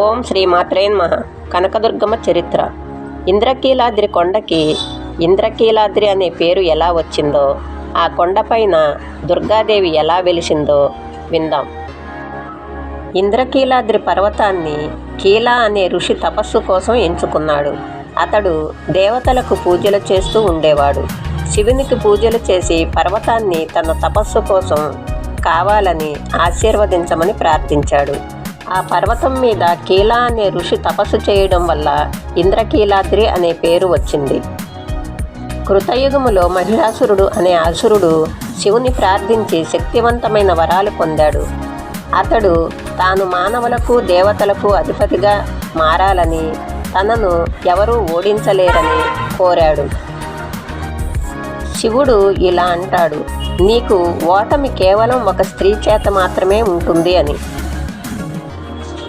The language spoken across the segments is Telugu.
ఓం శ్రీ మాత్రేన్మ కనకదుర్గమ్మ చరిత్ర. ఇంద్రకీలాద్రి కొండకి ఇంద్రకీలాద్రి అనే పేరు ఎలా వచ్చిందో ఆ కొండపైన దుర్గాదేవి ఎలా వెలిసిందో విందాం. ఇంద్రకీలాద్రి పర్వతాన్ని కీలా అనే ఋషి తపస్సు కోసం ఎంచుకున్నాడు. అతడు దేవతలకు పూజలు చేస్తూ ఉండేవాడు. శివునికి పూజలు చేసి పర్వతాన్ని తన తపస్సు కోసం కావాలని ఆశీర్వదించమని ప్రార్థించాడు. ఆ పర్వతం మీద కీలా అనే ఋషి తపస్సు చేయడం వల్ల ఇంద్రకీలాద్రి అనే పేరు వచ్చింది. కృతయుగములో మహిళాసురుడు అనే అసురుడు శివుని ప్రార్థించి శక్తివంతమైన వరాలు పొందాడు. అతడు తాను మానవులకు దేవతలకు అధిపతిగా మారాలని తనను ఎవరూ ఓడించలేరని కోరాడు. శివుడు ఇలా అంటాడు నీకు ఓటమి కేవలం ఒక స్త్రీ చేత మాత్రమే ఉంటుంది అని.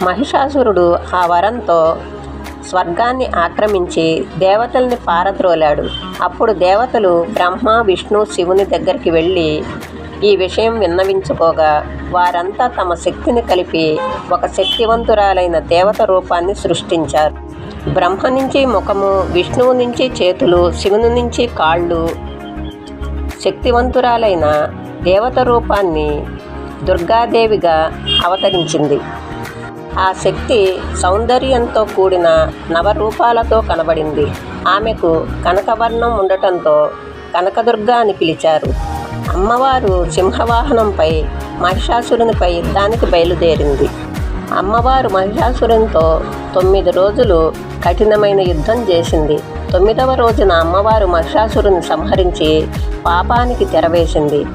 మహిషాసురుడు ఆ వరంతో స్వర్గాన్ని ఆక్రమించి దేవతల్ని పారద్రోలాడు. అప్పుడు దేవతలు బ్రహ్మ విష్ణు శివుని దగ్గరికి వెళ్ళి ఈ విషయం విన్నవించుకోగా వారంతా తమ శక్తిని కలిపి ఒక శక్తివంతురాలైన దేవత రూపాన్ని సృష్టించారు. బ్రహ్మ నుంచి ముఖము విష్ణువు నుంచి చేతులు శివుని నుంచి కాళ్ళు శక్తివంతురాలైన దేవత రూపాన్ని దుర్గాదేవిగా అవతరించింది. ఆ శక్తి సౌందర్యంతో కూడిన నవరూపాలతో కనబడింది. ఆమెకు కనకవర్ణం ఉండటంతో కనకదుర్గ అని పిలిచారు. అమ్మవారు సింహవాహనంపై మహిషాసురునిపై యుద్ధానికి బయలుదేరింది. అమ్మవారు మహిషాసురునితో తొమ్మిది రోజులు కఠినమైన యుద్ధం చేసింది. తొమ్మిదవ రోజున అమ్మవారు మహిషాసురుని సంహరించి పాపానికి తెరవేసింది.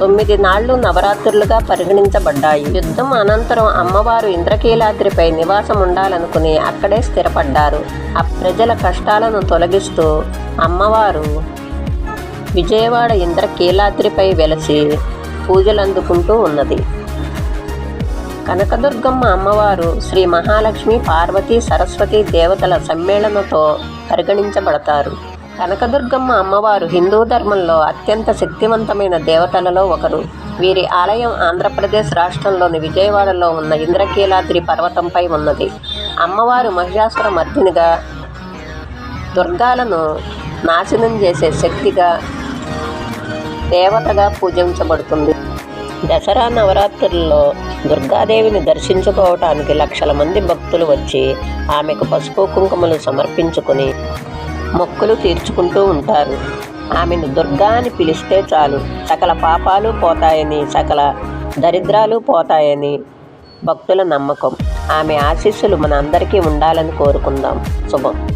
తొమ్మిది నాళ్ళు నవరాత్రులుగా పరిగణించబడ్డాయి. యుద్ధం అనంతరం అమ్మవారు ఇంద్రకీలాద్రిపై నివాసం ఉండాలనుకుని అక్కడే స్థిరపడ్డారు. ఆ ప్రజల కష్టాలను తొలగిస్తూ అమ్మవారు విజయవాడ ఇంద్రకీలాద్రిపై వెలసి పూజలు అందుకుంటూ ఉన్నది. కనకదుర్గమ్మ అమ్మవారు శ్రీ మహాలక్ష్మి పార్వతి సరస్వతి దేవతల సమ్మేళనతో పరిగణించబడతారు. కనకదుర్గమ్మ అమ్మవారు హిందూ ధర్మంలో అత్యంత శక్తివంతమైన దేవతలలో ఒకరు. వీరి ఆలయం ఆంధ్రప్రదేశ్ రాష్ట్రంలోని విజయవాడలో ఉన్న ఇంద్రకీలాద్రి పర్వతంపై ఉన్నది. అమ్మవారు మహిషాసుర మర్దినిగా దుర్గాలను నాశనం చేసే శక్తిగా దేవతగా పూజించబడుతుంది. దసరా నవరాత్రుల్లో దుర్గాదేవిని దర్శించుకోవటానికి లక్షల మంది భక్తులు వచ్చి ఆమెకు పసుపు కుంకుమలు సమర్పించుకుని మొక్కులు తీర్చుకుంటూ ఉంటారు. ఆమెను దుర్గా అని పిలిస్తే చాలు. సకల పాపాలు పోతాయని సకల దరిద్రాలు పోతాయని భక్తుల నమ్మకం. ఆమె ఆశీస్సులు మన అందరికీ ఉండాలని కోరుకుందాం. శుభం.